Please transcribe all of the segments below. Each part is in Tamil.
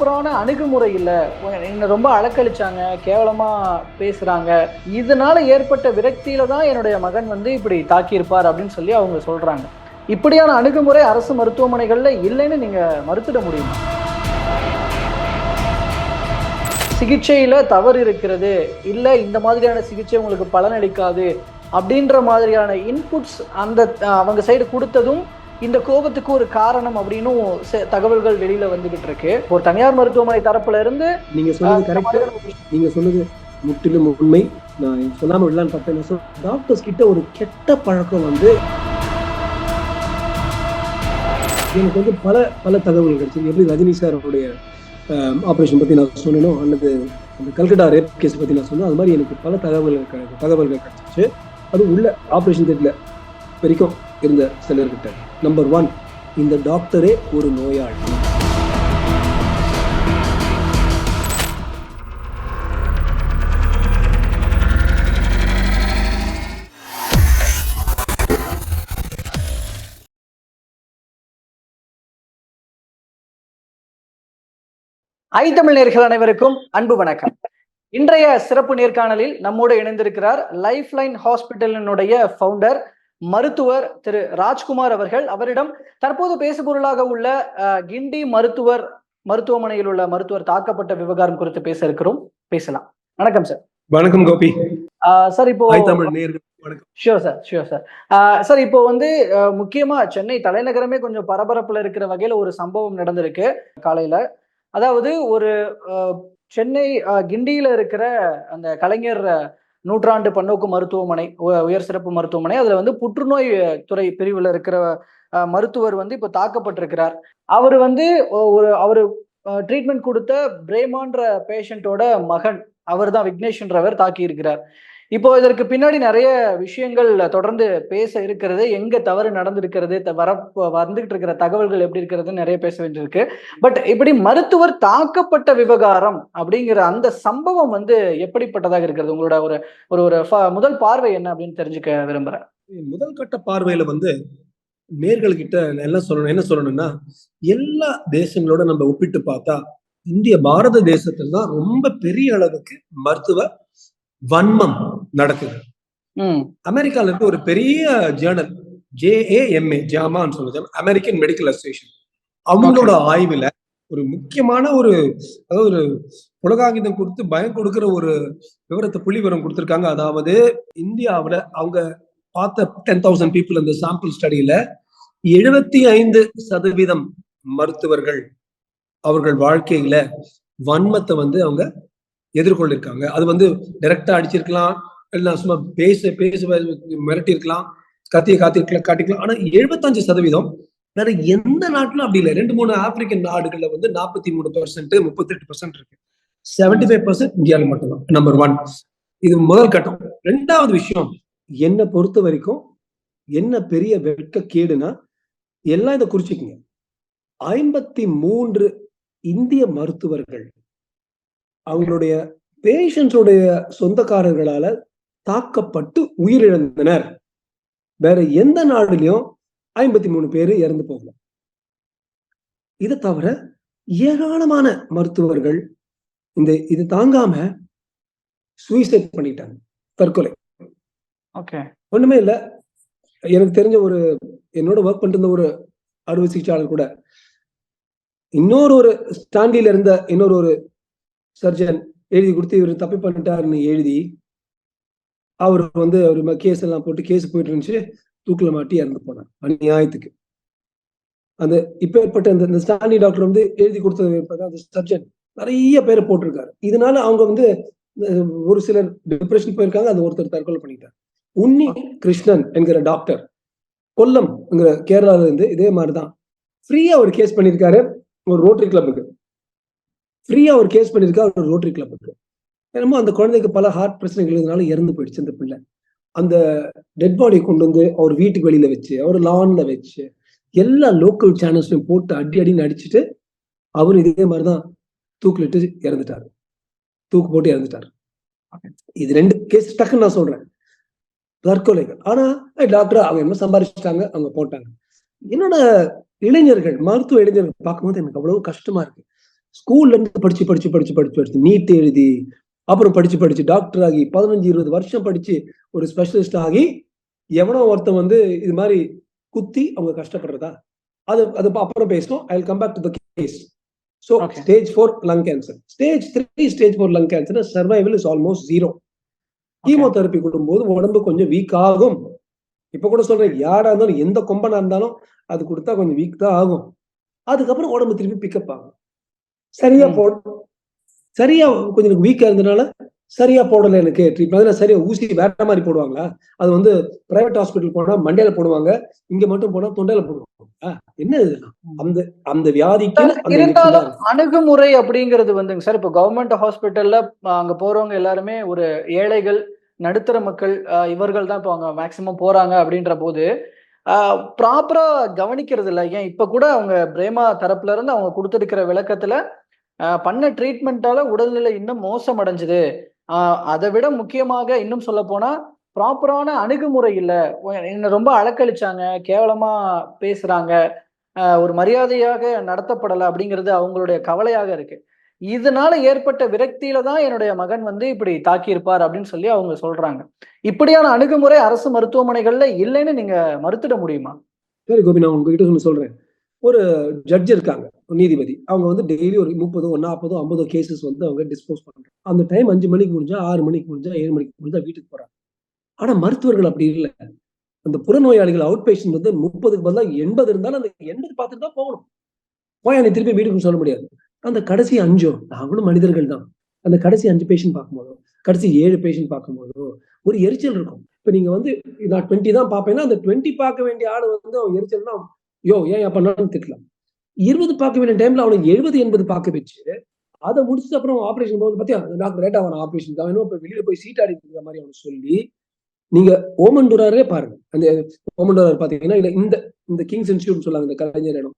ப்ராப்பரான அணுகுமுறை இல்லை. என்னை ரொம்ப அலக்கழிச்சாங்க கேவலமாக பேசுகிறாங்க இதனால் ஏற்பட்ட விரக்தியில் தான் என்னுடைய மகன் வந்து இப்படி தாக்கியிருப்பார் அப்படின்னு சொல்லி அவங்க சொல்கிறாங்க இப்படியான அணுகுமுறை அரசு மருத்துவமனைகளில் இல்லைன்னு நீங்கள் மறுத்துட முடியுமா? சிகிச்சையில் தவறு இருக்கிறது. இல்லை இந்த மாதிரியான சிகிச்சை உங்களுக்கு பலனளிக்காது. அப்படின்ற மாதிரியான இன்புட்ஸ் அந்த அவங்க சைடு கொடுத்ததும் இந்த கோபத்துக்கு ஒரு காரணம் அப்படின்னும் செ- தகவல்கள் வெளியில வந்துகிட்டு இருக்கு. ஒரு தனியார் மருத்துவமனை தரப்புல இருந்து நீங்க சொன்னது கரெக்ட் நீங்க சொன்னது முற்றிலும் உண்மை. நான் சொல்லாம விடலான்னு பார்த்தேன். டாக்டர்ஸ் கிட்ட ஒரு கெட்ட பழக்கம் வந்து எனக்கு வந்து பல பல தகவல்கள் கிடைச்சது எப்படி ரஜினி சார் அவருடைய ஆப்ரேஷன் பத்தி நான் சொன்னேனோ அல்லது அந்த கல்கட்டா ரேப் கேஸ் பத்தி நான் சொன்னேன் அது மாதிரி எனக்கு பல தகவல்கள் தகவல்கள் கிடைச்சிச்சு. அது உள்ள ஆப்ரேஷன் தேட்டர்ல வரைக்கும் இருந்த சிலர்கிட்ட. நம்பர் ஒன் இந்த டாக்டரே ஒரு நோயாளி ஐ தமிழ் நேர்கள் அனைவருக்கும் அன்பு வணக்கம். இன்றைய சிறப்பு நேர்காணலில் நம்மோடு இணைந்திருக்கிறார் லைஃப் லைன் ஹாஸ்பிட்டலினுடைய ஃபவுண்டர் மருத்துவர் திரு ராஜ்குமார் அவர்கள் அவரிடம் தற்போது பேசுபொருளாக உள்ள கிண்டி மருத்துவர் மருத்துவமனையில் உள்ள மருத்துவர் தாக்கப்பட்ட விவகாரம் குறித்து பேச இருக்கிறோம். பேசலாம். வணக்கம் சார். வணக்கம் கோபி. சார் இப்போ sure sir sure sir sir இப்போ வந்து முக்கியமா சென்னை தலைநகரமே கொஞ்சம் பரபரப்புல இருக்கிற வகையில ஒரு சம்பவம் நடந்திருக்கு காலையில. அதாவது ஒரு சென்னை கிண்டியில இருக்கிற அந்த கலைஞர் நூற்றாண்டு பன்னோக்கு மருத்துவமனை உ- உயர் சிறப்பு மருத்துவமனை. அதுல வந்து புற்றுநோய் துறை பிரிவுல இருக்கிற அஹ், மருத்துவர் வந்து இப்போ தாக்கப்பட்டிருக்கிறார். அவர் வந்து ஒரு அவர் ட்ரீட்மெண்ட் கொடுத்த பிரேமான்ற பேஷண்ட்டோட மகன். அவர் தான் விக்னேஷ்ன்றவர் தாக்கி இருக்கிறார் இப்போ இதற்கு பின்னாடி நிறைய விஷயங்கள் தொடர்ந்து பேச இருக்கிறது. எங்க தவறு நடந்திருக்கிறது த- வர வந்துகிட்டு இருக்கிற தகவல்கள் எப்படி இருக்கிறது நிறைய பேச வேண்டியிருக்கு. பட் இப்படி மருத்துவர் தாக்கப்பட்ட விவகாரம் அப்படிங்கிற அந்த சம்பவம் வந்து எப்படிப்பட்டதாக இருக்கிறது? உங்களோட ஒரு ஒரு ஒரு ஃப- முதல் பார்வை என்ன அப்படின்னு தெரிஞ்சுக்க விரும்புறேன். முதல் கட்ட பார்வையில வந்து நேர்கள்கிட்ட என்ன சொல்லணும் என்ன சொல்லணும்னா எல்லா தேசங்களோட நம்ம ஒப்பிட்டு பார்த்தா இந்திய பாரத தேசத்துல தான் ரொம்ப பெரிய அளவுக்கு மருத்துவ வன்மம் நடக்குது. அமெரிக்கால இருந்து ஒரு பெரிய ஜேர்னல் ஜேஏஎம்ஏ ஜாமான்னு சொல்லுது. அமெரிக்கன் மெடிக்கல் அசோசியேஷன் அவங்களோட ஆய்வுல ஒரு முக்கியமான ஒரு அதாவது ஒரு உலகாங்கிதம் கொடுத்து பயம் கொடுக்கிற ஒரு விவரத்தை புள்ளி விவரம் கொடுத்திருக்காங்க. அதாவது இந்தியாவுல அவங்க பார்த்த டென் தௌசண்ட் பீப்புள் அந்த சாம்பிள் ஸ்டடியில எழுபத்தி ஐந்து சதவீதம் மருத்துவர்கள் அவர்கள் வாழ்க்கையில வன்மத்தை வந்து அவங்க எதிர்கொள்ளிருக்காங்க. அது வந்து டைரக்டா அடிச்சிருக்கலாம் இல்ல சும்மா பேச பேச மிரட்டி இருக்கலாம் கத்திய காத்திருக்கலாம் காட்டிக்கலாம். ஆனா எழுபத்தஞ்சு சதவீதம் வேற எந்த நாட்டிலும் அப்படி இல்லை. ரெண்டு மூணு ஆப்பிரிக்கன் நாடுகள்ல வந்து நாற்பத்தி மூணு பர்சன்ட் முப்பத்தெட்டு பர்சன்ட் இருக்கு. செவன்டி ஃபைவ் பர்சன்ட் இந்தியாவில் மட்டும்தான் நம்பர் ஒன் இது முதல் கட்டம். ரெண்டாவது விஷயம் என்னை பொறுத்த வரைக்கும் என்ன பெரிய வெட்க கேடுனா எல்லாம் இதை குறிச்சுக்கங்க. ஐம்பத்தி மூன்று இந்திய மருத்துவர்கள் அவங்களுடைய பேஷண்ட்ஸோடைய சொந்தக்காரர்களால தாக்கப்பட்டு உயிரிழந்தனர். வேற எந்த நாடுலயும் ஐம்பத்தி மூணு பேர் இறந்து போகல. இதை தவிர ஏராளமான மருத்துவர்கள் இந்த இது தாங்காம சூசைட் பண்ணிட்டாங்க. தற்கொலை. ஒண்ணுமே இல்ல. எனக்கு தெரிஞ்ச ஒரு என்னோட ஒர்க் பண்ணிட்டு இருந்த ஒரு அறுவை சிகிச்சையாளர் கூட இன்னொரு ஒரு ஸ்டாண்டில இருந்த இன்னொரு ஒரு சர்ஜன் எழுதி கொடுத்து இவர் தப்பி பண்ணிட்டாருன்னு எழுதி அவர் வந்து அவர் கேஸ் எல்லாம் போட்டு கேஸ் போயிட்டு இருந்துச்சு தூக்கில் மாட்டி இறந்து போனார். அநியாயத்துக்கு. அந்த இப்ப ஏற்பட்ட அந்த இந்த டாக்டர் வந்து எழுதி கொடுத்தது அந்த சர்ஜன் நிறைய பேரை போட்டிருக்காரு. இதனால அவங்க வந்து ஒரு சிலர் டிப்ரெஷன் போயிருக்காங்க அந்த ஒருத்தர் தற்கொலை பண்ணிட்டார். உன்னி கிருஷ்ணன் என்கிற டாக்டர் கொல்லம் என்கிற கேரளால இருந்து இதே மாதிரிதான். ஃப்ரீயா ஒரு கேஸ் பண்ணியிருக்காரு ஒரு ரோட்டரி கிளப்புக்கு ஃப்ரீயா ஒரு கேஸ் பண்ணியிருக்காரு ஒரு ரோட்டரி கிளப்புக்கு என்னமோ அந்த குழந்தைக்கு பல ஹார்ட் பிரச்சனைகள் இருந்தனால இறந்து போயிடுச்சு அந்த பிள்ளை. அந்த டெட் பாடியை கொண்டு வந்து அவர் வீட்டுக்கு வெளியில வச்சு அவர் லான்ல வச்சு எல்லா லோக்கல் சேனல்ஸ்லையும் போட்டு அடி அடின்னு அடிச்சுட்டு அவரும் இதே மாதிரிதான் தூக்கிலிட்டு இறந்துட்டாரு. தூக்கு போட்டு இறந்துட்டாரு. இது ரெண்டு கேஸ் டக்குன்னு நான் சொல்றேன். தற்கொலைகள். ஆனா டாக்டர் அவங்க என்ன சம்பாதிச்சிட்டாங்க அவங்க போட்டாங்க. என்னோட இளைஞர்கள் மருத்துவ இளைஞர்கள் பார்க்கும்போது எனக்கு அவ்வளவு கஷ்டமா இருக்கு. ஸ்கூல்ல இருந்து படிச்சு படிச்சு படிச்சு படிச்சு படிச்சு நீட் எழுதி அப்புறம் படிச்சு படிச்சு டாக்டர் ஆகி பதினஞ்சு இருபது வருஷம் படிச்சு ஒரு ஸ்பெஷலிஸ்ட் ஆகி எவனோ ஒருத்தன் வந்து இது மாதிரி குத்தி அவங்க கஷ்டப்படுறதா? அது அது அப்புறம் பேசணும். I come back to the case so. Stage four lung cancer stage three stage four lung cancer survival is almost zero chemotherapy கொடுக்கும்போது உடம்பு கொஞ்சம் வீக் ஆகும். இப்ப கூட சொல்றேன் யாரா இருந்தாலும் எந்த கொம்பனா இருந்தாலும் அது கொடுத்தா கொஞ்சம் வீக் தான் ஆகும். அதுக்கப்புறம் உடம்பு திருப்பி பிக்கப் ஆகும். சரியா. போட. சரியா கொஞ்சம் வீக்கா இருந்தனால சரியா போடல எனக்கு ட்ரீட்மெண்ட் சரியா ஊசி வேற மாதிரி போடுவாங்களா? அது வந்து பிரைவேட் ஹாஸ்பிட்டல் போனா மண்டையில போடுவாங்க இங்க மட்டும் போனா தொண்டையில போடுவாங்க. என்ன அந்த அந்த வியாதிக்கு இருந்தாலும். அணுகுமுறை அப்படிங்கிறது வந்துங்க சார். இப்போ கவர்மெண்ட் ஹாஸ்பிட்டல்ல அங்க போறவங்க எல்லாருமே ஒரு ஏழைகள் நடுத்தர மக்கள் இவர்கள் தான் இப்போ அங்க மேக்சிமம் போறாங்க அப்படின்ற போது ப்ராப்பரா கவனிக்கிறது இல்லை. ஏன் இப்ப கூட அவங்க பிரேமா தரப்புல இருந்து அவங்க கொடுத்திருக்கிற விளக்கத்துல பண்ண ட்ரீட்மெண்ட்டால உடல்நிலை இன்னும் மோசம் அடைஞ்சுது அதை விட முக்கியமாக இன்னும் சொல்ல போனா ப்ராப்பரான அணுகுமுறை இல்லை. என்னை ரொம்ப அலக்களிச்சாங்க கேவலமா பேசுறாங்க. ஒரு மரியாதையாக நடத்தப்படலை அப்படிங்கிறது அவங்களுடைய கவலையாக இருக்கு. இதனால ஏற்பட்ட விரக்தியில தான் என்னுடைய மகன் வந்து இப்படி தாக்கியிருப்பார் அப்படின்னு சொல்லி அவங்க சொல்றாங்க. இப்படியான அணுகுமுறை அரசு மருத்துவமனைகள்ல இல்லைன்னு நீங்க மறுத்திட முடியுமா? சரி கோபி நான் உங்ககிட்ட சொல்லி சொல்றேன். ஒரு ஜட்ஜ் இருக்காங்க. நீதிபதி. அவங்க வந்து டெய்லி ஒரு முப்பதோ நாற்பதோ ஐம்பதோ கேசஸ் வந்து அவங்க டிஸ்போஸ் பண்றாங்க. அந்த டைம் அஞ்சு மணிக்கு முடிஞ்சா ஆறு மணிக்கு முடிஞ்சா ஏழு மணிக்கு முடிஞ்சா வீட்டுக்கு போறாங்க. ஆனா மருத்துவர்கள் அப்படி இல்லை. அந்த புறநோயாளிகள் அவுட் பேஷண்ட் வந்து முப்பதுக்கு பதிலாக எண்பது இருந்தாலும் அந்த எண்பது பார்த்துட்டு தான் போகணும். போய் நீ திருப்பி வீட்டுக்கு சொல்ல முடியாது. அந்த கடைசி அஞ்சோ நாங்களும் மனிதர்கள் தான். அந்த கடைசி அஞ்சு பேஷண்ட் பார்க்கும்போதோ கடைசி ஏழு பேஷண்ட் பார்க்கும்போதோ ஒரு எரிச்சல் இருக்கும். இப்ப நீங்க வந்து நான் டுவெண்ட்டி தான் பார்ப்பேன்னா அந்த டுவெண்ட்டி பார்க்க வேண்டிய ஆளு வந்து அவன் எரிச்சல்னா யோ ஏன் பண்ணாலும் திட்டலாம். இருபது பார்க்க வேண்டிய டைம்ல அவனுக்கு எழுபது எண்பது பார்க்க வச்சு அதை முடிச்சுட்டு அப்புறம் ஆபரேஷன் போகுது பத்தியா டாக்டர் லேட் ஆகணும் ஆப்ரேஷன் தான் இன்னும் இப்ப வெளியில போய் சீட் ஆடி இருக்கிற மாதிரி அவனு சொல்லி நீங்க ஓமண்டூராரே பாருங்க. அந்த ஓமண்டூரார் பாத்தீங்கன்னா இல்ல இந்த இந்த கிங்ஸ் இன்ஸ்டியூட் சொல்லாங்க இந்த கலைஞர் இடம்.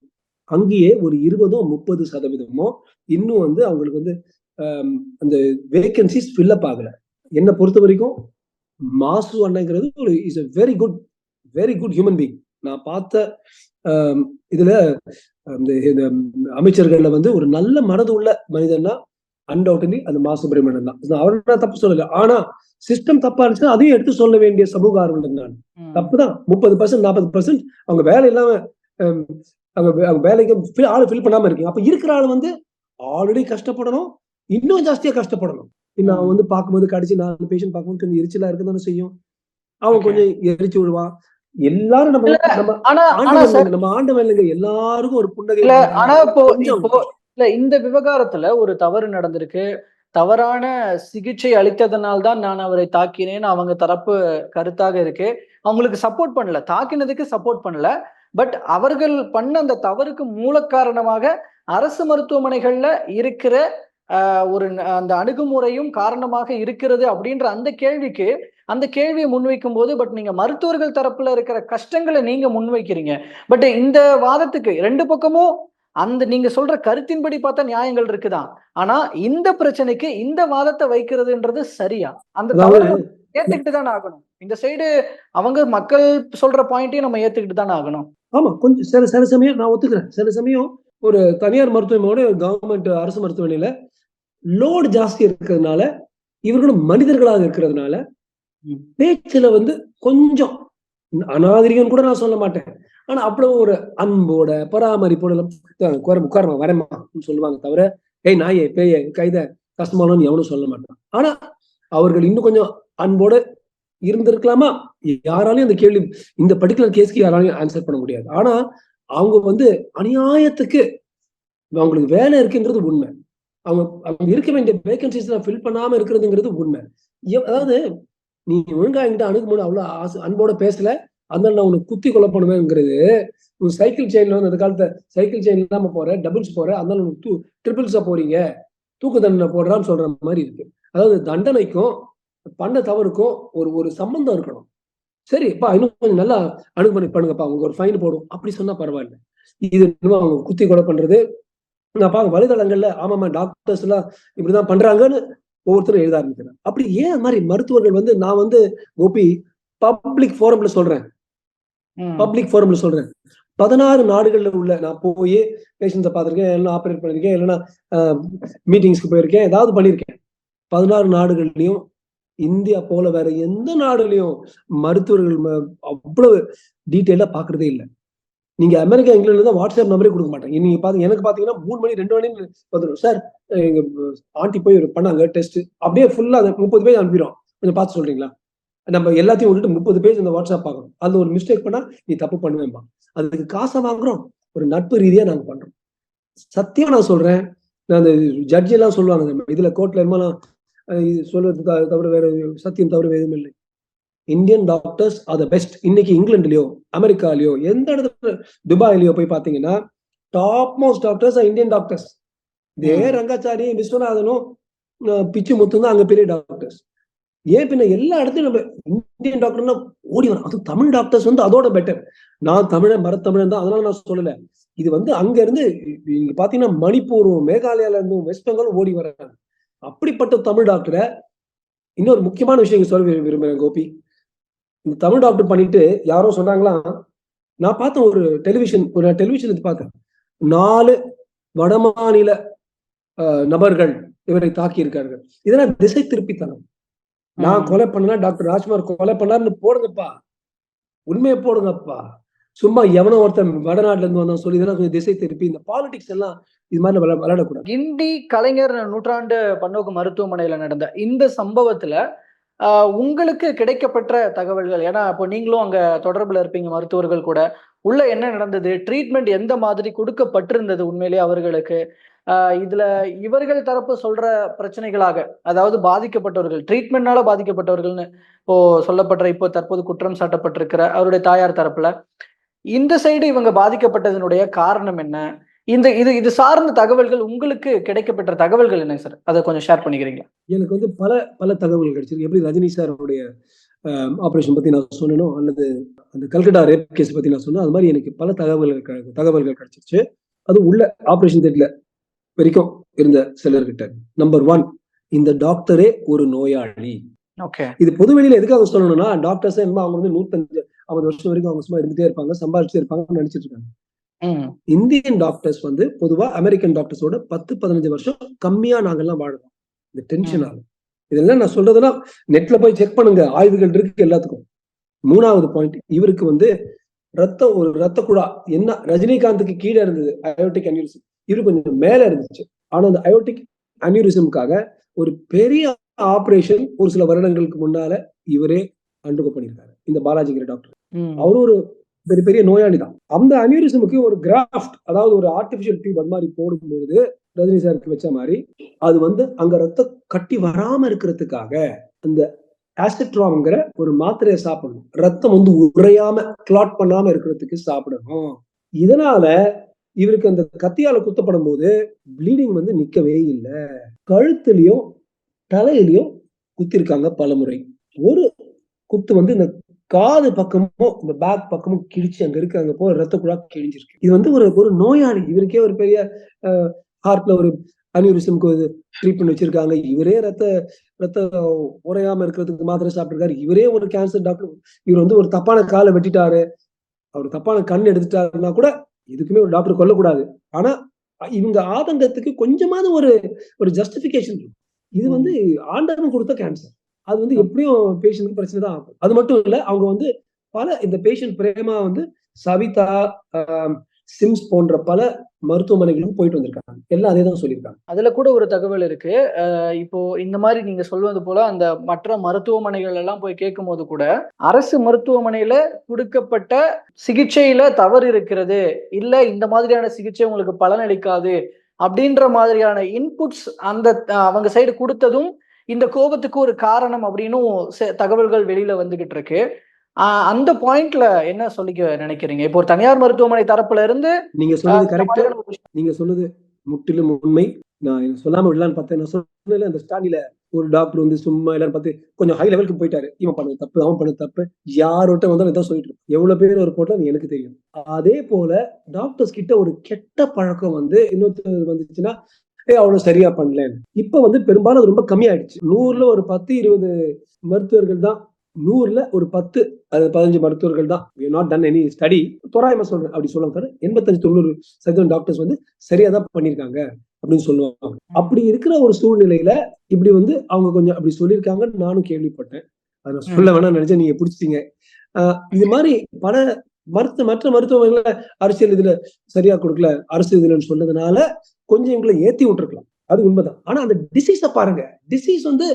அங்கேயே ஒரு இருபதோ முப்பது சதவீதமோ இன்னும் வந்து அவங்களுக்கு வந்து அந்த வேகன்சிஸ் ஃபில்லப் ஆகல. என்னை பொறுத்த வரைக்கும் மாசு அண்ணங்கிறது ஒரு is a very good very good human being நான் பார்த்த இதுல இந்த அமைச்சர்கள்ல வந்து ஒரு நல்ல மனது உள்ள மனிதன்னா அன்டவுட்லி அந்த மா சுப்பிரமணியன் தான். நான் அவரை நான் தப்பு சொல்லல. ஆனா சிஸ்டம் தப்பா இருந்துச்சுன்னா அதையும் எடுத்து சொல்ல வேண்டிய சமூக ஆர்வலர் நான். தப்புதான். முப்பது பர்சன்ட் நாற்பது பர்சன்ட் அவங்க வேலை இல்லாம அவங்க அவங்க வேலைக்கு ஆளு ஃபில் பண்ணாம இருக்கீங்க. அப்ப இருக்கிற ஆள் வந்து ஆல்ரெடி கஷ்டப்படணும். இன்னும் ஜாஸ்தியா கஷ்டப்படணும். இன்னும் அவன் வந்து பார்க்கும்போது கடைசி நாலு பேஷண்ட் பார்க்கும்போது கொஞ்சம் எரிச்சலா இருக்குதானே செய்யும். அவன். கொஞ்சம் எரிச்சு விடுவான். எல்லாரும் நம்ம ஆனா நம்ம ஆண்டவன் இல்லைங்க எல்லாருக்கும் ஒரு புன்னகை இல்ல ஆனா இப்போ இப்போ இல்ல இந்த விவகாரத்துல ஒரு தவறு நடந்திருக்கு. தவறான சிகிச்சை அளித்ததனால் தான் நான் அவரை தாக்கினேன். அவங்க தரப்பு கருத்தாக இருக்கு. அவங்களுக்கு சப்போர்ட் பண்ணல. தாக்கினதுக்கு சப்போர்ட் பண்ணல. பட் அவர்கள் பண்ண அந்த தவறுக்கு மூல காரணமாக அரசு மருத்துவமனைகள்ல இருக்கிற ஆஹ், ஒரு அந்த அணுகுமுறையும் காரணமாக இருக்கிறது அப்படின்ற அந்த கேள்விக்கு அந்த கேள்வியை முன்வைக்கும் போது பட் நீங்க மருத்துவர்கள் தரப்புல இருக்கிற கஷ்டங்களை நீங்க முன்வைக்கிறீங்க. பட் இந்த வாதத்துக்கு ரெண்டு பக்கமும் அந்த நீங்க சொல்ற கருத்தின்படி பார்த்தா நியாயங்கள் இருக்குதான் ஆனா இந்த பிரச்சனைக்கு இந்த வாதத்தை வைக்கிறதுன்றது சரியா? அந்த ஏத்துக்கிட்டு தானே ஆகணும். இந்த சைடு அவங்க மக்கள் சொல்ற பாயிண்ட்டையும் நம்ம ஏத்துக்கிட்டு தானே ஆகணும். ஆமா கொஞ்சம் சில சில சமயம் நான் ஒத்துக்கிறேன். சில சமயம் ஒரு தனியார் மருத்துவமனையோட கவர்மெண்ட் அரசு மருத்துவமனையில லோடு ஜாஸ்தி இருக்கிறதுனால இவர்களும் மனிதர்களாக இருக்கிறதுனால. பேச்சுல வந்து கொஞ்சம் அநாகரிகம் கூட நான் சொல்ல மாட்டேன். ஆனா அவ்வளவு ஒரு அன்போட பராமரிப்போட எல்லாம், "அஹ், அப்படின்னு சொல்லுவாங்க தவிர ஏய் நாயே பேய கைத கஷ்டமானு எவனும் சொல்ல மாட்டான். ஆனா அவர்கள் இன்னும் கொஞ்சம் அன்போட இருந்திருக்கலாமா? யாராலையும் அந்த கேள்வி இந்த பர்டிகுலர் கேஸ்க்கு யாராலையும் ஆன்சர் பண்ண முடியாது. ஆனா அவங்க வந்து அநியாயத்துக்கு அவங்களுக்கு வேலை இருக்குங்கிறது உண்மை. அவங்க அவங்க இருக்க வேண்டிய வேகன்சிஸ் ஃபில் பண்ணாம இருக்கிறதுங்கிறது உண்மை. அதாவது நீ ஒழுங்கா என்கிட்ட அணுகும்போது அவ்வளவு ஆசை அன்போட பேசல அதனால நான் உனக்கு குத்தி கொலை பண்ணுவேங்கிறது. உன் சைக்கிள் செயின்ல வந்து அந்த காலத்துல சைக்கிள் செயின் இல்லாம போற டபுள்ஸ் போற அதனால உனக்கு தூ ட்ரிபிள்ஸா போறீங்க. தூக்கு தண்டனை போடுறான்னு சொல்ற மாதிரி இருக்கு. அதாவது தண்டனைக்கும் பண்ண தவறுக்கும் ஒரு ஒரு சம்பந்தம் இருக்கணும். சரிப்பா இன்னும் கொஞ்சம் நல்லா அணுகுமுறை பண்ணுங்கப்பா அவங்க ஒரு ஃபைன் போடும். அப்படி சொன்னா பரவாயில்ல. இது இன்னும் அவங்க குத்தி கொலை பண்றது. நான் பாக்க வலைதளங்கள்ல ஆமாமா டாக்டர்ஸ் எல்லாம் இப்படிதான் பண்றாங்கன்னு ஒவ்வொருத்தரும் எழுத ஆரம்பிக்கிறேன் அப்படி ஏன் மாதிரி மருத்துவர்கள் வந்து நான் வந்து கோபி பப்ளிக் ஃபோரம்ல சொல்றேன். பப்ளிக் ஃபோரம்ல சொல்றேன். பதினாறு நாடுகள்ல உள்ள நான் போய் பேஷண்ட்ஸை பார்த்திருக்கேன் இல்லைன்னா ஆப்ரேட் பண்ணியிருக்கேன் இல்லைன்னா மீட்டிங்ஸ்க்கு போயிருக்கேன் ஏதாவது பண்ணியிருக்கேன். பதினாறு நாடுகள்லயும் இந்தியா போல வேற எந்த நாடுலயும் மருத்துவர்கள் அவ்வளவு டீட்டெயிலா பாக்குறதே இல்லை. நீங்க அமெரிக்கா இங்கிலாந்துல தான் வாட்ஸ்அப் நம்பரே கொடுக்க மாட்டாங்க. நீங்க பாத்து எனக்கு பாத்தீங்கன்னா மூணு மணி ரெண்டு மணி வந்துடும் சார் எங்க ஆண்டி போய் ஒரு பண்ணாங்க டெஸ்ட் அப்படியே ஃபுல்லா அந்த முப்பது பேஜ் அனுப்பிடும் கொஞ்சம் பார்த்து சொல்றீங்களா? நம்ம எல்லாத்தையும் விட்டுட்டு முப்பது பேஜ் அந்த வாட்ஸ்அப் பார்க்கணும். அதுல ஒரு மிஸ்டேக் பண்ணா நீ தப்பு பண்ணுவேன்பா அதுக்கு காசை வாங்குறோம். ஒரு நட்பு ரீதியா நாங்க பண்றோம். சத்தியம் நான் சொல்றேன். நான் அந்த ஜட்ஜி எல்லாம் சொல்லுவாங்க இதுல கோர்ட்ல எல்லாம் சொல்றது தவிர வேற சத்தியம் தவிர வேதும் இல்லை. Indian doctors are the best இன்னைக்கு இங்கிலாந்துலயோ அமெரிக்காலயோ எந்த இடத்துல துபாயிலயோ போய் பாத்தீங்கன்னா top most doctors Indian doctors இதே. ரங்காச்சாரி விஸ்வநாதனும் பிச்சு முத்தும் தான் அங்க பெரிய டாக்டர்ஸ் ஏன் பின்ன எல்லா இடத்துலயும் நம்ம இந்தியன் டாக்டர்னா ஓடி வரும். அது தமிழ் டாக்டர்ஸ் வந்து அதோட பெட்டர் நான் தமிழன் மரத்தமிழன் தான். அதனால நான் சொல்லல. இது வந்து அங்க இருந்து நீங்க பாத்தீங்கன்னா மணிப்பூரும் மேகாலயால இருந்தும் வெஸ்ட் பெங்காலும் ஓடி வர்றாங்க. அப்படிப்பட்ட தமிழ் டாக்டரை இன்னொரு முக்கியமான விஷயம் சொல்ல விரு- விரும்புறேன் கோபி. இந்த தமிழ் டாக்டர் பண்ணிட்டு யாரோ சொன்னாங்களா? நான் பார்த்தேன் ஒரு டெலிவிஷன் ஒரு டெலிவிஷன் எடுத்து பார்த்தேன் நாலு வடமாநில நபர்கள் இவரை தாக்கி இருக்கார்கள் இதெல்லாம் திசை திருப்பித்தனம். நான். கொலை பண்ணா டாக்டர் ராஜ்குமார் கொலை பண்ணாருன்னு போடுங்கப்பா. உண்மையை போடுங்கப்பா. சும்மா எவனோ ஒருத்தன் வடநாட்டுல இருந்து வந்தான் சொல்லி இதெல்லாம் கொஞ்சம் திசை திருப்பி இந்த பாலிடிக்ஸ் எல்லாம் இது மாதிரி விளா- விளையாடக்கூடாது. கிண்டி கலைஞர் நூற்றாண்டு பன்னோக்கு மருத்துவமனையில நடந்த இந்த சம்பவத்துல உங்களுக்கு கிடைக்கப்பெற்ற தகவல்கள் ஏன்னா இப்போ நீங்களும் அங்க தொடர்புல இருப்பீங்க மருத்துவர்கள் கூட. உள்ள என்ன நடந்தது? ட்ரீட்மெண்ட் எந்த மாதிரி கொடுக்கப்பட்டிருந்தது உண்மையிலேயே அவர்களுக்கு? இதுல இவர்கள் தரப்பு சொல்ற பிரச்சனைகளாக அதாவது பாதிக்கப்பட்டவர்கள் ட்ரீட்மெண்ட்னால பாதிக்கப்பட்டவர்கள்னு இப்போ சொல்லப்படுற இப்போ தற்போது குற்றம் சாட்டப்பட்டிருக்கிற அவருடைய தாயார் தரப்புல. இந்த சைடு இவங்க பாதிக்கப்பட்டதனுடைய காரணம் என்ன? இந்த இது இது சார்ந்த தகவல்கள் உங்களுக்கு கிடைக்கப்பட்ட தகவல்கள் என்ன சார்? அதை கொஞ்சம் ஷேர் பண்ணிக்கிறீங்களா? எனக்கு வந்து பல பல தகவல்கள் கிடைச்சிருக்கு. எப்படி ரஜினி சாரோடைய ஆபரேஷன் பத்தி நான் சொன்னனோ அல்லது அந்த கல்கட்டா ரேப் கேஸ் பத்தி நான் சொன்னேன் அது மாதிரி எனக்கு பல தகவல்கள் தகவல்கள் கிடைச்சிருச்சு. அது உள்ள ஆபரேஷன் தேட்டர்ல வரைக்கும் இருந்த சிலர்கிட்ட. நம்பர் ஒன் இந்த டாக்டரே ஒரு நோயாளி. ஓகே இது பொதுவெளியில எதுக்காக சொல்லணும்னா டாக்டர்ஸ் என்ன அவங்க வந்து நூத்தஞ்சு ஐம்பது வருஷம் வரைக்கும் அவங்க சும்மா இருந்துட்டே இருப்பாங்க சம்பாதிச்சுட்டே இருப்பாங்கன்னு நினைச்சிட்டு இருக்காங்க. இந்தியன் டாக்டர்ஸ் வந்து பொதுவா அமெரிக்கன் டாக்டர்ஸோட பத்து பதினஞ்சு வருஷம் கம்மியா நாங்கெல்லாம் வாழ்றோம். இந்த டென்ஷனால இதெல்லாம் நான் சொல்றதுன்னா நெட்ல போய் செக் பண்ணுங்க. ஆய்வுகள் இருக்கு எல்லாத்துக்கும். மூணாவது பாயிண்ட் இவருக்கு வந்து ரத்தம் ஒரு ரத்த குழா. என்ன? ரஜினிகாந்துக்கு கீழே இருந்தது அயோட்டிக் அன்யூரிசம் இவருக்கு கொஞ்சம் மேல இருந்துச்சு. ஆனா அந்த அயோட்டிக் அன்யூரிசம்காக ஒரு பெரிய ஆபரேஷன் ஒரு சில வருடங்களுக்கு முன்னால இவரே அண்டுகோ பண்ணியிருக்காரு. இந்த பாலாஜிங்கிற டாக்டர் அவரும் ஒரு பெரிய பெரிய நோயாளி தான் அந்த அனியூரிசமுக்கு ஒரு கிராஃப்ட் அதாவது ஒரு ஆர்டிபிஷியல் டியூப் அது மாதிரி போடும்பொழுது ரஜினி சாருக்கு வச்ச மாதிரி அது வந்து அங்க ரத்தம் கட்டி வராம இருக்கிறதுக்காக அந்த ஆசிட்ராம்ங்கிற ஒரு மாத்திரையை சாப்பிடணும். ரத்தம் வந்து உறையாம கிளாட் பண்ணாம இருக்கிறதுக்கு சாப்பிடணும். இதனால இவருக்கு அந்த கத்தியால குத்தப்படும் போது ப்ளீடிங் வந்து நிக்கவே இல்லை. கழுத்துலயும் தலையிலையும் குத்திருக்காங்க பலமுறை. ஒரு குத்து வந்து இந்த காது பக்கமும் இந்த பேக் பக்கமும் கிழிச்சு அங்க இருக்கு அங்க போய் ரத்த குழா கிழிஞ்சிருக்கு. இது வந்து ஒரு ஒரு நோயாளி இவருக்கே ஒரு பெரிய ஹார்ட்ல ஒரு அனியூரிசம்க்கு ஒரு ட்ரீட்மெண்ட் வச்சிருக்காங்க. இவரே ரத்த ரத்த உறையாம இருக்கிறதுக்கு மாத்திரை சாப்பிட்டிருக்காரு. இவரே ஒரு கேன்சர் டாக்டர் இவர் வந்து ஒரு தப்பான காலை வெட்டிட்டாரு. அவர் தப்பான கண் எடுத்துட்டாருன்னா கூட எதுக்குமே ஒரு டாக்டர் கொல்லக்கூடாது. ஆனா இவங்க ஆதங்கத்துக்கு கொஞ்சமாவது ஒரு ஒரு ஜஸ்டிபிகேஷன் இருக்கும் இது வந்து ஆண்டவன் கொடுத்த கேன்சர் அது வந்து எப்படியும் பேஷண்ட்டுக்கு பிரச்சனை தான் ஆகும். அது மட்டும் இல்லை அவங்க வந்து பல இந்த பேஷண்ட் பிரேமா வந்து சவிதா சிம்ஸ் போன்ற பல மருத்துவமனைகளும் போயிட்டு வந்திருக்காங்க. எல்லாம் அதே தான் சொல்லியிருக்காங்க. அதுல கூட ஒரு தகவல் இருக்கு. இப்போ இந்த மாதிரி நீங்க சொல்வது போல அந்த மற்ற மருத்துவமனைகள் எல்லாம் போய் கேட்கும் போது கூட அரசு மருத்துவமனையில கொடுக்கப்பட்ட சிகிச்சையில தவறு இருக்கிறது. இல்ல இந்த மாதிரியான சிகிச்சை உங்களுக்கு பலனளிக்காது அப்படின்ற மாதிரியான இன்புட்ஸ் அந்த அவங்க சைடு கொடுத்ததும் இந்த கோபத்துக்கு ஒரு காரணம் அப்படின்னும் தகவல்கள் வெளியில வந்துகிட்டு இருக்கு. அந்த பாயிண்ட்ல என்ன சொல்லிக்க நினைக்கிறீங்க? இப்போ ஒரு தனியார் மருத்துவமனை தரப்புல இருந்து நீங்க இந்த கரெக்ட் நீங்க சொன்னது முற்றிலும் உண்மை. நான் சொல்லாம விடலான்னு பார்த்தேன். நான் சொன்னல அந்த ஸ்டாண்டில ஒரு டாக்டர் வந்து சும்மா எல்லாரும் பார்த்து கொஞ்சம் ஹை லெவலுக்கு போயிட்டாரு. இவன் பண்ணது தப்பு அவன் பண்ணது தப்பு. யாரோட்ட வந்தாலும் இதான் சொல்லிட்டு இருப்பான். எவ்வளவு பேர் ஒரு போட்டா எனக்கு தெரியும். அதே போல டாக்டர்ஸ் கிட்ட ஒரு கெட்ட பழக்கம் வந்து இன்னொருத்தர் வந்துச்சுன்னா ஏ அவ்வளவு சரியா பண்ணலன்னு. இப்ப வந்து பெரும்பாலும் ரொம்ப கம்மியாயிடுச்சு. நூறுல ஒரு பத்து இருபது மருத்துவர்கள் தான். நூறுல ஒரு பத்து அது பதினஞ்சு மருத்துவர்கள் தான். நாட் டன் எனி ஸ்டடி தோராயமா சொல்றேன். அப்படி சொல்லுவாங்க தவிர எண்பத்தஞ்சு தொண்ணூறு சதவீதம் டாக்டர்ஸ் வந்து சரியா தான் பண்ணியிருக்காங்க அப்படின்னு சொல்லுவாங்க. அப்படி இருக்கிற ஒரு சூழ்நிலையில இப்படி வந்து அவங்க கொஞ்சம் அப்படி சொல்லியிருக்காங்கன்னு நானும் கேள்விப்பட்டேன். அதை சொல்ல வேணாம்னு நினைச்சேன். நீங்க பிடிச்சிட்டீங்க. இது மாதிரி பல மருத்துவ மற்ற மருத்துவமனைகள அரசியல் இதுல சரியா கொடுக்கல. அரசு இதுலன்னு சொன்னதுனால கொஞ்சம் இவங்களை ஏத்தி விட்டுருக்கலாம். அது உண்மைதான். ஆனா அந்த டிசீஸ பாருங்க. டிசீஸ் வந்து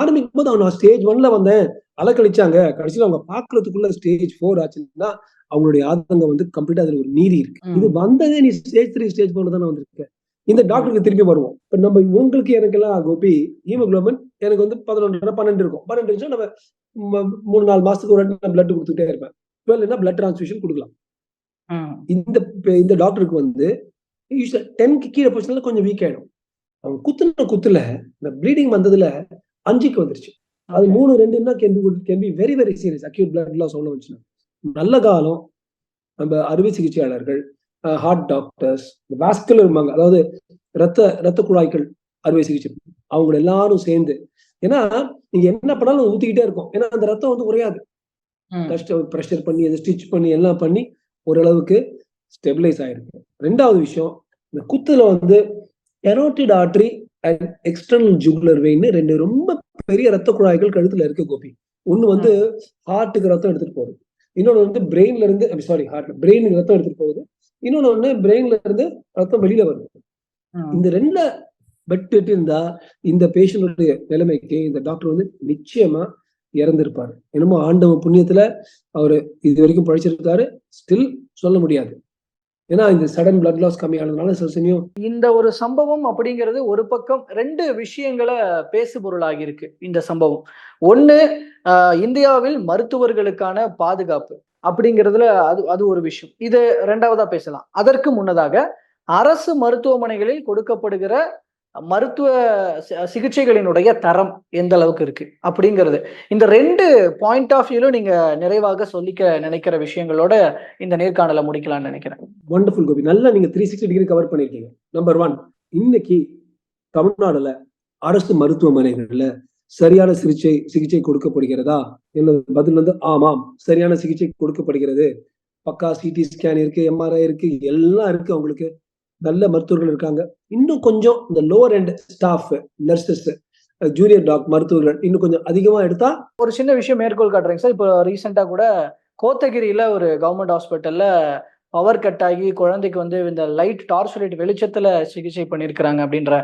ஆரம்பிக்கும் போது அவன் நான் ஸ்டேஜ் ஒன்ல வந்தேன். அலக்கழிச்சாங்க. கடைசியில அவங்க பாக்குறதுக்குள்ள ஸ்டேஜ் ஃபோர் ஆச்சுன்னா அவங்களுடைய ஆதங்கம் வந்து கம்ப்ளீட்டா அதுல ஒரு நீதி இருக்கு. இது வந்ததே நீ ஸ்டேஜ் த்ரீ ஸ்டேஜ் போல தானே வந்திருக்க. இந்த டாக்டருக்கு திருப்பி வருவோம். இப்ப நம்ம உங்களுக்கு எனக்கெல்லாம் கோபி ஹீமோகுளோபின் எனக்கு வந்து பதினொன்று பன்னெண்டு இருக்கும். பன்னெண்டு இருந்துச்சுன்னா நம்ம மூணு நாலு மாசத்துக்கு ஒரு நான் பிளட் கொடுத்துட்டே இருப்பேன். டுவெல் என்ன பிளட் டிரான்ஸ்ஃபியூஷன் கொடுக்கலாம். இந்த இந்த டாக்டருக்கு வந்து டென்க்கு கீழே போச்சுனால கொஞ்சம் வீக் ஆயிடும். அவங்க குத்துன குத்துல இந்த ப்ளீடிங் வந்ததுல அஞ்சுக்கு வந்துருச்சு. அது. மூணு ரெண்டுன்னா can be can be very very serious acute blood loss ஒன்று வந்துச்சுன்னா நல்ல காலம் நம்ம அறுவை சிகிச்சையாளர்கள் ஹார்ட் டாக்டர்ஸ் வாஸ்குலர் இருப்பாங்க அதாவது ரத்த ரத்த குழாய்கள் அறுவை சிகிச்சை அவங்க எல்லாரும் சேர்ந்து. ஏன்னா நீங்க என்ன பண்ணாலும் ஊத்திக்கிட்டே இருக்கும். ஏன்னா அந்த ரத்தம் வந்து குறையாது. கஷ்டம் ப்ரெஷர் பண்ணி அதை ஸ்டிச் பண்ணி எல்லாம் பண்ணி ஓரளவுக்கு ஸ்டெபிலைஸ் ஆயிருக்கு. ரெண்டாவது விஷயம் இந்த குத்துல வந்து carotid artery and external jugular vein ரெண்டு ரொம்ப பெரிய ரத்த குழாய்கள் கழுத்துல இருக்கு கோபி. ஒண்ணு வந்து ஹார்ட்டுக்கு ரத்தம் எடுத்துட்டு போகுது. இன்னொன்னு வந்து பிரெயின்ல இருந்து சாரி ஹார்ட் பிரெயினுக்கு ரத்தம் எடுத்துட்டு போகுது. இன்னொன்னு வந்து பிரெயின்ல இருந்து ரத்தம் வெளியில வருது. இந்த ரெண்டுல வெட்டு இருந்தா இந்த பேஷண்டுடைய நிலைமைக்கு இந்த டாக்டர் வந்து நிச்சயமா இறந்திருப்பாரு. என்னமோ ஆண்டவன் புண்ணியத்துல அவரு இது வரைக்கும் பழிச்சிருக்காரு ஸ்டில் சொல்ல முடியாது. ஏன்னா இந்த சடன் பிளட் லாஸ் கம்மியானதுனால சில சமயம் இந்த ஒரு சம்பவம் அப்படிங்கிறது ஒரு பக்கம் ரெண்டு விஷயங்களை பேசு பொருளாகி இருக்கு இந்த சம்பவம். ஒண்ணு ஆஹ், இந்தியாவில் மருத்துவர்களுக்கான பாதுகாப்பு அப்படிங்கிறதுல அது அது ஒரு விஷயம். இது ரெண்டாவதா பேசலாம். அதற்கு முன்னதாக அரசு மருத்துவமனைகளில் கொடுக்கப்படுகிற மருத்துவ சிகிச்சைகளினுடைய தரம் எந்த அளவுக்கு இருக்கு அப்படிங்கிறது. இந்த ரெண்டு பாயிண்ட் ஆஃப் வியூலும் நீங்க நிறைவாக சொல்லிக்க நினைக்கிற விஷயங்களோட இந்த நேர்காணலை முடிக்கலாம்னு நினைக்கிறேன். வண்டர்ஃபுல் கோபி. நல்லா நீங்க த்ரீ சிக்ஸ்டி டிகிரி கவர் பண்ணிருக்கீங்க. நம்பர் ஒன் இன்னைக்கு தமிழ்நாடுல அரசு மருத்துவமனைகள்ல சரியான சிகிச்சை சிகிச்சை கொடுக்கப்படுகிறதா? என்னது பதில் வந்து ஆமாம் சரியான சிகிச்சை கொடுக்கப்படுகிறது. பக்கா சிடி ஸ்கேன் இருக்கு எம்ஆர்ஐ இருக்கு எல்லாம் இருக்கு அவங்களுக்கு. நல்ல மருத்துவர்கள் இருக்காங்க. இன்னும் கொஞ்சம் இந்த lower end staff nurses junior doc மருத்துவர்கள் இன்னும் கொஞ்சம் அதிகமா எடுத்தா ஒரு சின்ன விஷயம் மேற்கோள் காட்டுறேங்க சார். இப்போ ரீசெண்டா கூட கோத்தகிரியில ஒரு கவர்மெண்ட் ஹாஸ்பிட்டல்ல பவர் கட் ஆகி குழந்தைக்கு வந்து இந்த லைட் டார்ச் லைட் வெளிச்சத்துல சிகிச்சை பண்ணியிருக்கிறாங்க அப்படின்ற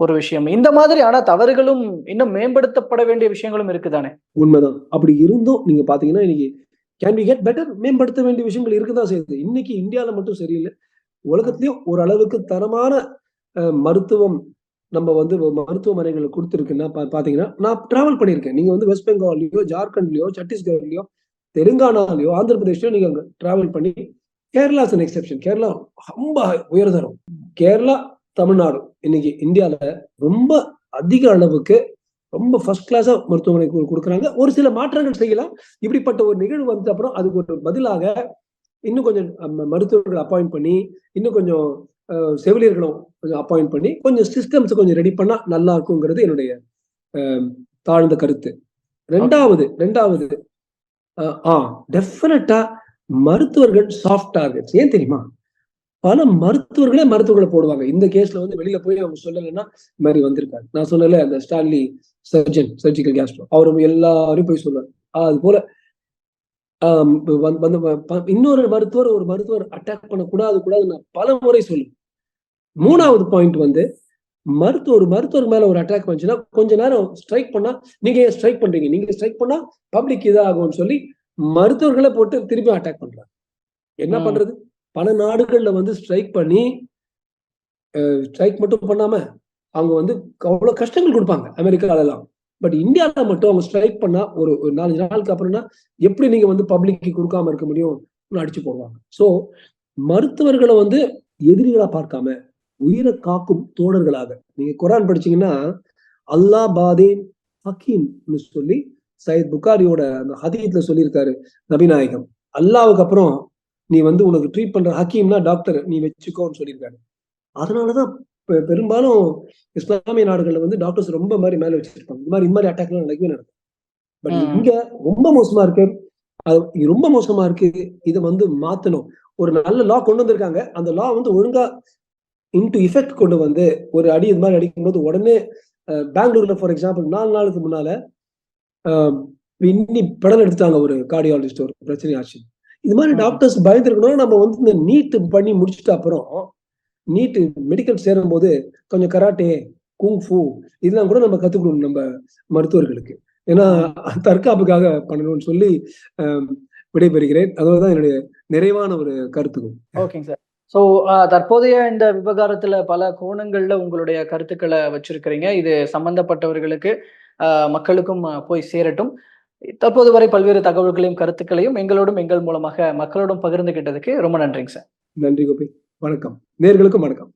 ஒரு விஷயம். இந்த மாதிரி ஆனா தவறுகளும் இன்னும் மேம்படுத்தப்பட வேண்டிய விஷயங்களும் இருக்குதானே? உண்மைதான். அப்படி இருந்தும் நீங்க பாத்தீங்கன்னா இன்னைக்கு கேன் வி கெட் பெட்டர் மேம்படுத்த வேண்டிய விஷயங்கள் இருக்குதான் செய்யுது. இன்னைக்கு இந்தியால மட்டும் சரியில்லை. உலகத்திலயும் ஓரளவுக்கு தரமான மருத்துவம் நம்ம வந்து மருத்துவமனைகள் கொடுத்துருக்குன்னா பா- பாத்தீங்கன்னா நான் டிராவல் பண்ணியிருக்கேன். நீங்க வந்து வெஸ்ட் பெங்கால்லயோ ஜார்க்கண்ட்லயோ சத்தீஸ்கர்லயோ தெலுங்கானாலயோ ஆந்திர பிரதேஷ்லயோ நீங்க டிராவல் பண்ணி கேரளா அன் எக்ஸெப்ஷன் கேரளா ரொம்ப உயர்தரம் கேரளா தமிழ்நாடு இன்னைக்கு இந்தியாவில் ரொம்ப அதிக அளவுக்கு ரொம்ப ஃபர்ஸ்ட் கிளாஸா மருத்துவமனை கொடுக்குறாங்க. ஒரு சில மாற்றங்கள் செய்யலாம். இப்படிப்பட்ட ஒரு நிகழ்வு வந்த அப்புறம் அதுக்கு ஒரு பதிலாக இன்னும் கொஞ்சம் மருத்துவர்கள் அப்பாயிண்ட் பண்ணி இன்னும் கொஞ்சம் செவிலியர்களும் கொஞ்சம் அப்பாயிண்ட் பண்ணி கொஞ்சம் சிஸ்டம்ஸ் கொஞ்சம் ரெடி பண்ணா நல்லா இருக்குங்கிறது என்னுடைய அஹ், தாழ்ந்த கருத்து. ரெண்டாவது ரெண்டாவது ஆ டெஃபினட்டா மருத்துவர்கள் சாஃப்ட் டார்கெட்ஸ் ஏன் தெரியுமா? பல மருத்துவர்களே மருத்துவர்களை போடுவாங்க. இந்த கேஸ்ல வந்து வெளியில போய் அவங்க சொல்லலைன்னா இந்த மாதிரி வந்திருக்காரு நான் சொன்னல அந்த ஸ்டான்லி சர்ஜன் சர்ஜிக்கல் கேஸ்ட்ரோ அவரும் எல்லாரும் போய் சொல்லுவார் அது போல ஆம், வந்து- வந்து ப- இன்னொரு மருத்துவர் ஒரு மருத்துவர் அட்டாக் பண்ணக்கூடாது கூடாது நான் பல முறை சொல்லுவேன் மூணாவது பாயிண்ட் வந்து மருத்துவர் ஒரு மருத்துவர் மேல ஒரு அட்டாக் பண்ணுச்சுன்னா கொஞ்ச நேரம் ஸ்ட்ரைக் பண்ணா நீங்க ஏன் ஸ்ட்ரைக் பண்றீங்க? நீங்க ஸ்ட்ரைக் பண்ணா பப்ளிக் இதாகும்னு சொல்லி மருத்துவர்களை போட்டு திருப்பி அட்டாக் பண்றாங்க என்ன. பண்றது? பல நாடுகள்ல வந்து ஸ்ட்ரைக் பண்ணி ஸ்ட்ரைக் மட்டும் பண்ணாம அவங்க வந்து அவ்வளவு கஷ்டங்கள் கொடுப்பாங்க அமெரிக்கால எல்லாம் பட் இந்தியால மட்டும் அவங்க ஸ்ட்ரைக் பண்ணா ஒரு நாலஞ்சு நாளுக்கு அப்புறம்னா எப்படி நீங்க வந்து பப்ளிக்கு கொடுக்காம இருக்க முடியும்? அடிச்சு போடுவாங்க. சோ மருத்துவர்களை வந்து எதிரிகளா பார்க்காம உயிரை காக்கும் தோழர்களாக நீங்க குரான் படிச்சீங்கன்னா அல்லாஹ் பாதேன் ஹக்கீம்னு சொல்லி சையத் புகாரியோட அந்த ஹதீத்ல சொல்லியிருக்காரு நபிநாயகம். அல்லாவுக்கு அப்புறம் நீ வந்து உனக்கு ட்ரீட் பண்ற ஹக்கீம்னா டாக்டர் நீ வச்சுக்கோன்னு சொல்லியிருக்காரு. அதனாலதான் பெரும்பாலும் இஸ்லாமிய நாடுகள்ல வந்து டாக்டர்ஸ் ரொம்ப மாதிரி மேல வச்சிருப்பாங்க. இந்த மாதிரி இந்த மாதிரி அட்டாக்லாம் நடக்கவே நடக்கும் பட். இங்க ரொம்ப மோசமா இருக்கு. அது ரொம்ப மோசமா இருக்கு. இதை வந்து மாத்தணும். ஒரு நல்ல லா கொண்டு வந்திருக்காங்க. அந்த லா வந்து ஒழுங்கா இன்டு எஃபெக்ட் கொண்டு வந்து ஒரு அடி இது மாதிரி அடிக்கும்போது உடனே பெங்களூர்ல ஃபார் எக்ஸாம்பிள் நாலு நாளுக்கு முன்னால இன்னி படம் எடுத்துட்டாங்க ஒரு கார்டியாலஜிஸ்ட் ஒரு பிரச்சனை ஆச்சு இது மாதிரி. டாக்டர்ஸ் பயந்துருக்கணும். நம்ம வந்து இந்த நீட் பண்ணி முடிச்சிட்ட அப்புறம் நீட் மெடிக்கல் சேரும் போது கொஞ்சம் கராட்டே குங்ஃபு இதெல்லாம் கூட நம்ம கத்துக்கணும் நம்ம மருத்துவர்களுக்கு. ஏன்னா தற்காப்புக்காக பண்ணணும்னு சொல்லி விடைபெறுகிறேன். அதுதான் என்னுடைய நிறைவான ஒரு கருத்துக்கும் ஓகேங்க சார் ஸோ தற்போதைய இந்த விவகாரத்துல பல கோணங்கள்ல உங்களுடைய கருத்துக்களை வச்சிருக்கிறீங்க. இது சம்பந்தப்பட்டவர்களுக்கு மக்களுக்கும் போய் சேரட்டும். தற்போது வரை பல்வேறு தகவல்களையும் கருத்துக்களையும் எங்களோடும் எங்கள் மூலமாக மக்களோடும் பகிர்ந்துகிட்டதுக்கு ரொம்ப நன்றிங்க சார் நன்றி கோபி. வணக்கம். நேர்களுக்கும் வணக்கம்.